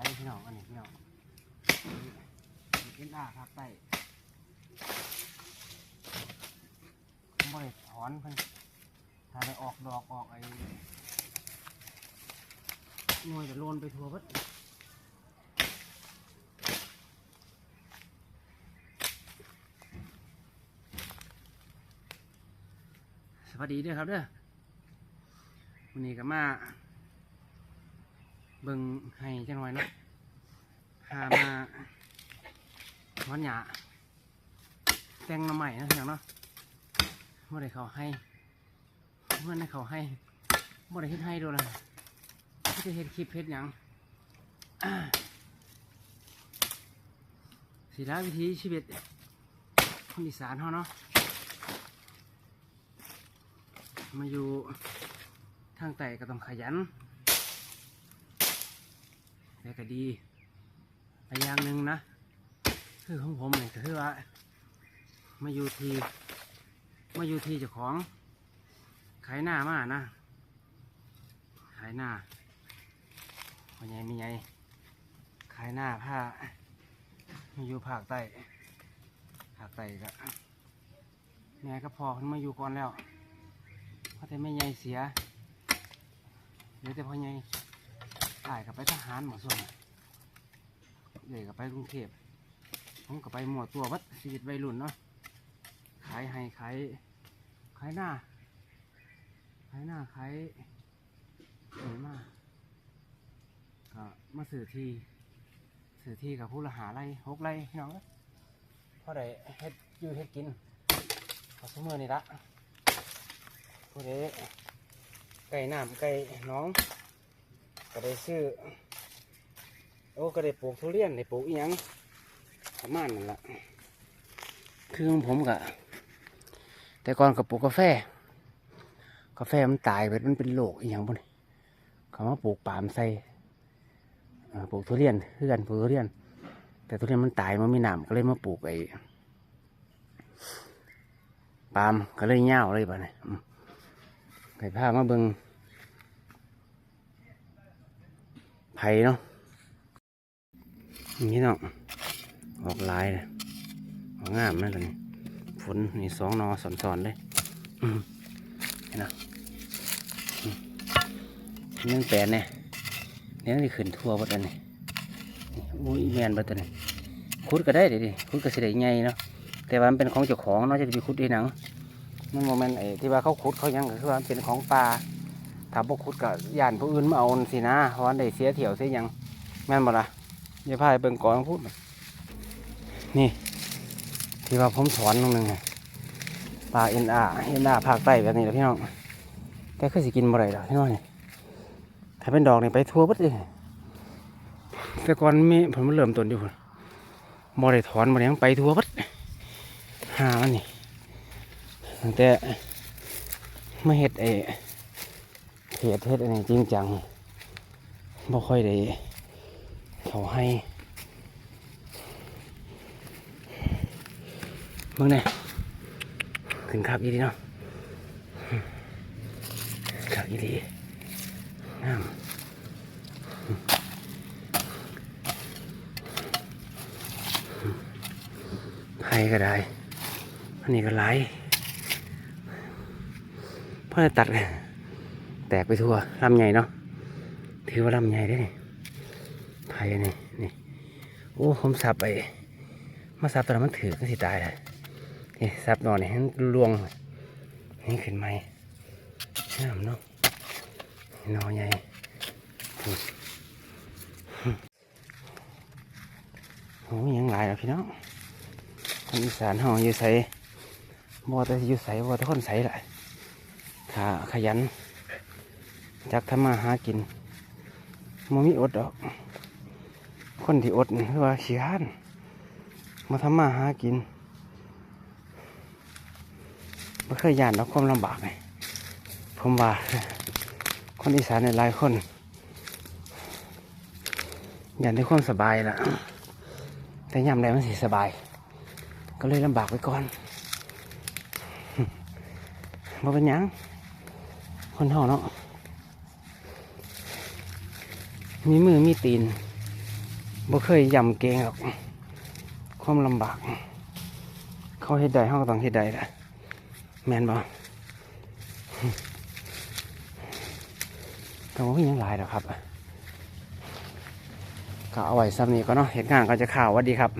ายหลายพี่น้องอันนี้พี่น้องเอ็นอาครับใต้ผมบ่ได้ถอนเพิ่นถ้าได้ออกดอกออกไอ้หน่วยจะโลนไปทั่วเบิดสวัสดีเด้อครับเด้อวันนี้ก็มา เบิ่งให้จังหน่อยเนาะหามาวันหยาแต่งหน้ำใหม่นะพี่น้องเนาะเมื่อไรเขาให้เมื่อไรเขาให้เมื่อไรเฮ็ดให้ดูเลยไม่จะเฮ็ดคลิปเฮ็ดยังอ่าสีละวิธีชีวิตคนอีสานเขาเนาะมาอยู่ทางใต้ก็ต้องขยัน แต่ก็ดีแต่อย่างหนึ่งนะ คือของผมเนี่ยก็คือว่า มาอยู่ทีมาอยู่ทีเจ้าของขายหน้ามานะ ขายหน้าพ่อใหญ่มีไงขายหน้าผ้ามาอยู่ภาคใต้ภาคใต้ก็แม่ก็พอขึ้นมาอยู่ก่อนแล้วเพราะแต่แม่ใหญ่เสียเหลือแต่พ่อใหญ่ ตายกับไปทหารหมดส่วนเอ๋ยกับไปกรุงเทพผมกับไปหมวดตัววัดชีวิตวัยรุ่นเนาะขายให้ขายขายหน้าขายหน้าขายเหนื่อยมากก็มาสื่อทีสื่อทีกับผู้ละหาไรหกไรพี่น้องเอ้ยพอได้เฮ็ดอยู่เฮ็ดกินขอสมือนี่ละผู้ใดไก่น้ำไก่น้อง ก็ได้ซื้อ โอ้ก็ได้ปลูกทุเรียนได้ปลูกอีหยังประมาณนั่นละคือของผมกะแต่ก่อนก็ปลูกกาแฟ กาแฟมันตายไปมันเป็นโรคอีหยังพวกนี้เขามาปลูกปาล์มใส่เอ่อปลูกทุเรียนเพื่อนปลูกทุเรียน แต่ทุเรียนมันตายมันไม่นำก็เลยมาปลูกไอ้ปาล์มก็เลยเง่าวเลยป่ะเนี่ไก่ผ้ามาเบิง ไผ่เนาะอย่างนี้เนาะออกลายเลยออกงามนั่นเลยฝนนี่สองนอสอนสอนๆเลยเห็นเนาะอืมเนื่องแปลนเนี่ยเนี่ยนี่ขึ้นทั่วบัดนี้อุ้ยแมนบัดนี้คุดก็ได้เดี๋ยวดิคุดก็เสิได้ใหญ่เนาะแต่ว่ามันเป็นของเจ้าของเนาะจะไปขุดที่หนังนั่นโมเมนต์ไอ้ที่ว่าเขาขุดเขายังก็คือว่าเป็นของป่า ถ้าพวกขุดกับย่านผู้อื่นมาเอาสินะเพราะว่าได้เสียเถี่ยวเสียยังแม่นบ่ละอย่าพายเบิ่งก่อนพูดนี่ ที่ว่าผมสอนตรงนึงไงปลาเอ็นอาเอ็นอาภาคใต้แบบนี้แหละพี่น้องแต่คือสิกินบ่ได้ดอกพี่น้องนี่ถ้าเป็นดอกนี่ไปทั่วบัดเลยแต่ก่อนมีผมมันเริ่มต้นอยู่พุ่นบ่ได้ถอนบ่ได้ยังไปทั่วบัดหามันนี่ตั้งแต่มาเฮ็ดไอ้ เพจเทศอันนี้จริงจังบ่ค่อยได้เขาให้เมื่อไงขึ้นขับอีดีเนาะขับอีดีงามไผ่ก็ได้อันนี้ก็ไหลเพราะจะตัดเลย แตกไปทั่วลำใหญ่เนาะถือว่าลำใหญ่ได้นี่ไผ่นี่นี่โอ้ผมสับไปมาสับตอนมันถือก็สิตายเลยนี่สับนอนนี่ยันลวงนี่ขึ้นไหมน้ำเนาะนอใหญ่โอ้ยยังหลายแล้วพี่น้องคนอีสานห้องอยู่ใสบ่แต่อยู่ใสบ่แต่คนใสแหละถ้าขยัน จักทำมาหากินมันมีอดดอก คนที่อดนี่คือว่าขี้ข้านมาทำมาหากินไม่เคยย่านเอาความลำบากไงผมว่า คนอีสานในหลายคนยานได้ความสบายละแต่ยามใดมันสิสบาย ก็เลยลำบากไปก่อนมาเป็นยังคนเฮาเนาะ มีมือมีตีนบ่เคยยำเกงหรอกความลำบาก เขาเฮ็ดได้เขาก็ต้องเฮ็ดได้แหละแมนบ่ก็บ่มีหยังหลายดอกครับก็เอาไว้ซ้ำนี้ก็เนาะเหตุงานก็จะข่าววัสดีครับ